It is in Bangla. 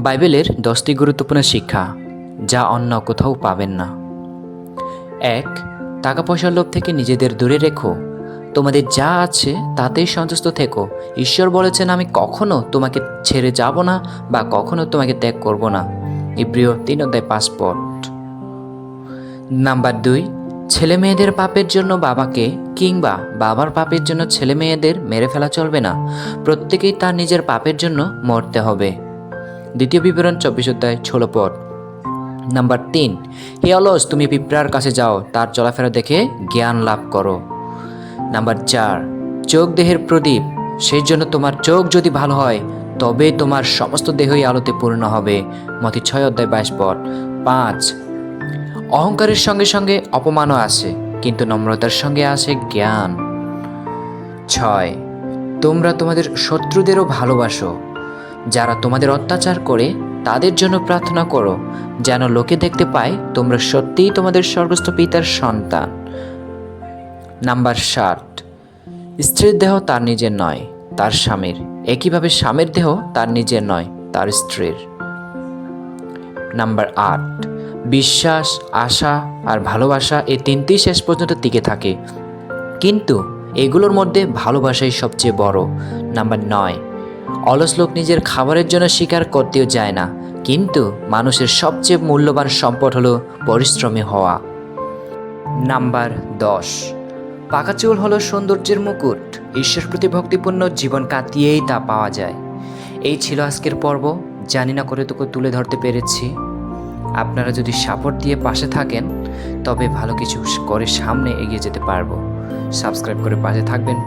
বাইবেলের দশটি গুরুত্বপূর্ণ শিক্ষা, যা অন্য কোথাও পাবেন না। এক টাকা পয়সার লোভ থেকে নিজেদের দূরে রেখো। তোমাদের যা আছে তাতেই সন্তুষ্ট থেকো। ঈশ্বর বলেছেন, আমি কখনো তোমাকে ছেড়ে যাব না বা কখনো তোমাকে ত্যাগ করব না। ইব্রিয় তিন অধ্যায় পাসপোর্ট নাম্বার দুই, ছেলে মেয়েদের পাপের জন্য বাবাকে কিংবা বাবার পাপের জন্য ছেলে মেয়েদের মেরে ফেলা চলবে না। প্রত্যেকেই তার নিজের পাপের জন্য মরতে হবে। দ্বিতীয় বিবরণ, চব্বিশ অধ্যায়, ষোলো পদ। নাম্বার তিন, হে অলস, তুমি পিঁপড়ার কাছে যাও, তার চলাফেরা দেখে জ্ঞান লাভ করো। নাম্বার চার, চোখ দেহের প্রদীপ, সেই জন্য তোমার চোখ যদি ভালো হয়, তবে তোমার সমস্ত দেহই আলোতে পূর্ণ হবে। মতি ছয় অধ্যায়, বাইশ পদ। পাঁচ, অহংকারের সঙ্গে সঙ্গে অপমানও আসে কিন্তু নম্রতার সঙ্গে আসে জ্ঞান। ছয়, তোমরা তোমাদের শত্রুদেরও ভালোবাসো যারা তোমাদের অত্যাচার করে, তাদের জন্য প্রার্থনা করো, যেন লোকে দেখতে পায় তোমরা সত্যিই তোমাদের সর্বস্ত পিতার সন্তান। নাম্বার ষাট স্ত্রীর দেহ তার নিজের নয়, তার স্বামীর। একইভাবে স্বামীর দেহ তার নিজের নয়, তার স্ত্রীর। নাম্বার আট, বিশ্বাস, আশা আর ভালোবাসা এই তিনটি শেষ পর্যন্ত টিকে থাকে। কিন্তু এগুলোর মধ্যে ভালোবাসাই সবচেয়ে বড়। নাম্বার নয় অলস লোক নিজের খাবারের জন্য স্বীকার করতেও যায় না। কিন্তু মানুষের সবচেয়ে মূল্যবান সম্পদ হলো পরিশ্রমী হওয়া। নাম্বার দশ। পাকা চুল হলো সৌন্দর্যের মুকুট। ঈশ্বর প্রতি ভক্তিপূর্ণ জীবন কাটিয়েই তা পাওয়া যায়। এই ছিল আজকের পর্ব। জানি না করে তোকে তুলে ধরতে পেরেছি। আপনারা যদি সাপোর্ট দিয়ে পাশে থাকেন, তবে ভালো কিছু করে সামনে এগিয়ে যেতে পারব। সাবস্ক্রাইব করে পাশে থাকবেন